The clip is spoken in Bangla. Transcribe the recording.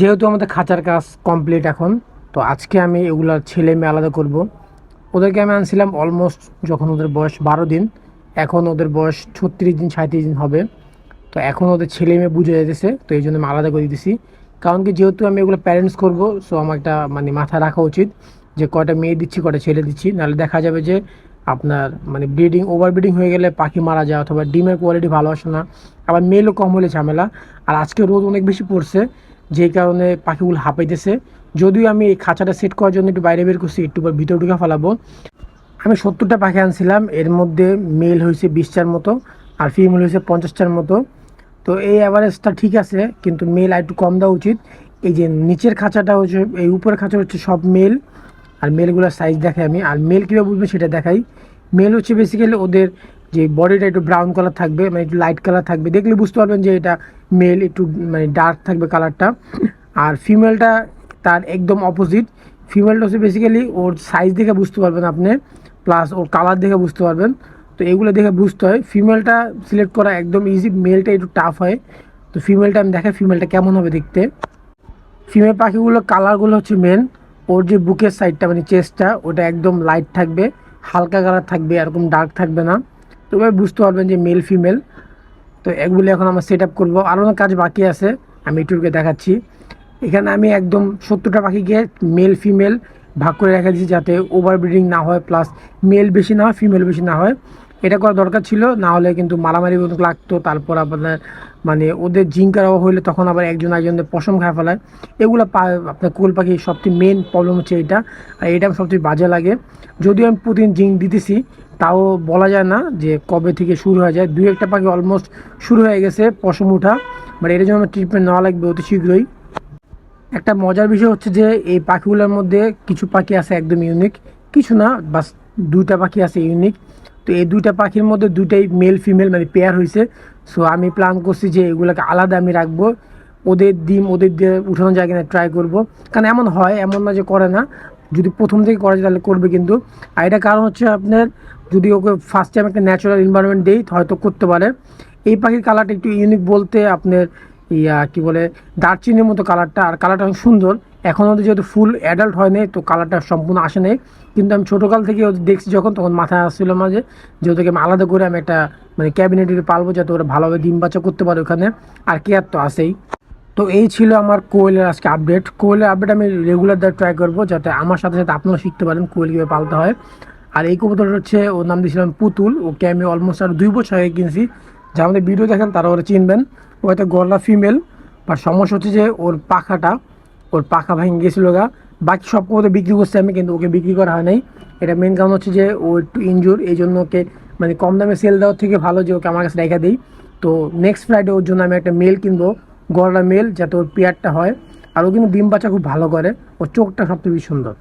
যেহেতু আমাদের খাঁচার কাজ কমপ্লিট এখন, তো আজকে আমি এগুলার ছেলে মেয়ে আলাদা করব। ওদেরকে আমি আনছিলাম অলমোস্ট যখন ওদের বয়স বারো দিন, এখন ওদের বয়স ছত্রিশ দিন সাঁত্রিশ দিন হবে। তো এখন ওদের ছেলে মেয়ে বুঝে যেতেছে তো এই জন্য আমি আলাদা করে দিতেছি। কারণ কি, যেহেতু আমি এগুলো প্যারেন্টস করব সো আমার একটা মানে মাথায় রাখা উচিত যে কয়টা মেয়ে দিচ্ছি, কয়টা ছেলে দিচ্ছি। নাহলে দেখা যাবে যে আপনার মানে ব্রিডিং ওভার ব্রিডিং হয়ে গেলে পাখি মারা যায় অথবা ডিমের কোয়ালিটি ভালো আসে না। আবার মেলও কম হলে ঝামেলা। আর আজকে রোদ অনেক বেশি পড়ছে যেই কারণে পাখিগুলো হাঁপাইতেছে। যদিও আমি এই খাঁচাটা সেট করার জন্য একটু বাইরে বের করছি, একটু পর ভিতরে ঢুকে ফেলাবো। আমি সত্তরটা পাখি আনছিলাম, এর মধ্যে মেল হয়েছে বিশটার মতো, আর ফিমেল হয়েছে পঞ্চাশটার মতো। তো এই অ্যাভারেজটা ঠিক আছে, কিন্তু মেল আর একটু কম দেওয়া উচিত। এই যে নিচের খাঁচাটা হচ্ছে, এই উপরের খাঁচা হচ্ছে সব মেল আর মেলগুলোর সাইজ দেখাই আমি। আর মেল কীভাবে বুঝবে সেটা দেখাই। মেল হচ্ছে বেসিক্যালি ওদের যে বডিটা একটু ব্রাউন কালার থাকবে মানে একটু লাইট কালার থাকবে, দেখলে বুঝতে পারবেন যে এটা মেল একটু মানে ডার্ক থাকবে কালারটা আর ফিমেলটা তার একদম অপোজিট ফিমেলটা হচ্ছে বেসিক্যালি ওর সাইজ দেখে বুঝতে পারবেন আপনি প্লাস ওর কালার দেখে বুঝতে পারবেন। তো এগুলো দেখে বুঝতে হয়। ফিমেলটা সিলেক্ট করা একদম ইজি মেলটা একটু টাফ হয়। তো ফিমেলটা আমি দেখাই ফিমেলটা কেমন হবে দেখতে। ফিমেল পাখিগুলো কালারগুলো হচ্ছে মেন ওর যে বুকের সাইডটা মানে চেস্টটা ওটা একদম লাইট থাকবে, হালকা কালার থাকবে, এরকম ডার্ক থাকবে না। তো এভাবে বুঝতে পারবেন যে মেল ফিমেল তো এগুলি এখন আমার সেট আপ করব। আরও অনেক কাজ বাকি আছে। আমি ইউটিউবকে দেখাচ্ছি। এখানে আমি একদম সত্তরটা পাখিকে মেল ফিমেল ভাগ করে রেখে দিচ্ছি যাতে ওভার ব্রিডিং না হয় প্লাস মেল বেশি না হয় ফিমেল বেশি না হয়। এটা করা দরকার ছিল, না হলে কিন্তু মারামারি লাগতো, তারপর আপনার মানে ওদের জিঙ্কার অভাব হইলে তখন আবার একজন একজনের পশম খায় ফেলায়। এগুলো পা আপনার কোল পাখি সবথেকে মেন প্রবলেম হচ্ছে এটা, আর এটা সবথেকে বাজে লাগে। যদিও আমি প্রতিদিন জিঙ্ক দিতেছি, তাও বলা যায় না যে কবে থেকে শুরু হয়ে যায়। দুই একটা পাখি অলমোস্ট শুরু হয়ে গেছে পশম উঠা মানে এটার জন্য ট্রিটমেন্ট নেওয়া লাগবে অতি শীঘ্রই। একটা মজার বিষয় হচ্ছে যে এই পাখিগুলোর মধ্যে কিছু পাখি আছে একদম ইউনিক কিছু না, বাস দুইটা পাখি আছে ইউনিক তো এই দুইটা পাখির মধ্যে দুইটাই মেল ফিমেল মানে পেয়ার হয়েছে সো আমি প্ল্যান করছি যে এগুলোকে আলাদা আমি রাখব। ওদের ডিম, ওদের দিয়ে উঠানো যায় কিনা ট্রাই করব। কারণ এমন হয়, এমন না যে করে না। যদি প্রথম থেকে করা যায় তাহলে করবে কিন্তু। আর এটা কারণ হচ্ছে আপনার, যদি ওকে ফার্স্ট টাইম একটা ন্যাচারাল এনভায়রনমেন্ট দেই, হয়তো করতে পারে। এই পাখির কালারটা একটু ইউনিক বলতে আপনার ইয়া, কী বলে, দারচিনির মতো কালারটা আর কালারটা অনেক সুন্দর। এখন ওদের যেহেতু ফুল অ্যাডাল্ট হয় হয়নি, তো কালারটা সম্পূর্ণ আসে নাই কিন্তু আমি ছোটোকাল থেকে ওদের দেখছি যখন, তখন মাথায় আসছিল মাঝে যে ওদেরকে আমি আলাদা করে আমি একটা মানে ক্যাবিনেটে পালবো যাতে ওরা ভালোভাবে ডিম বাচ্চা করতে পারে ওখানে, আর কেয়ার তো আসেই তো এই ছিল আমার কোয়েলের আজকে আপডেট কোয়েলের আপডেট আমি রেগুলার দেওয়ার ট্রাই করব, যাতে আমার সাথে সাথে আপনারা শিখতে পারেন কোয়েল কীভাবে পালতে হয়। আর এই কবুতরটা হচ্ছে, ওর নাম দিয়েছিলাম পুতুল, ওকে আমি অলমোস্ট আর দুই বছর আগে কিনছি। যা আমাদের ভিডিও দেখেন, তারা ওরা চিনবেন। ও একটা গলা ফিমেল বা সমস্যা হচ্ছে যে ওর পাখাটা ওর পাখা ভেঙে গেছিল গা। বাকি সব কথা বিক্রি করছে আমি কিন্তু ওকে বিক্রি করা হয় নাই। এটা মেন কারণ হচ্ছে যে ও একটু ইনজুর এই জন্য ওকে মানে কম দামে সেল দেওয়ার থেকে ভালো যে ওকে আমার কাছে রেখা দিই। তো নেক্সট ফ্রাইডে ওর জন্য আমি একটা মেল কিনবো গড়া মেল যাতে ওর পেয়ারটা হয়। আর ও কিন্তু ডিম বাচ্চা খুব ভালো করে। ওর চোখটা সবথেকে সুন্দর।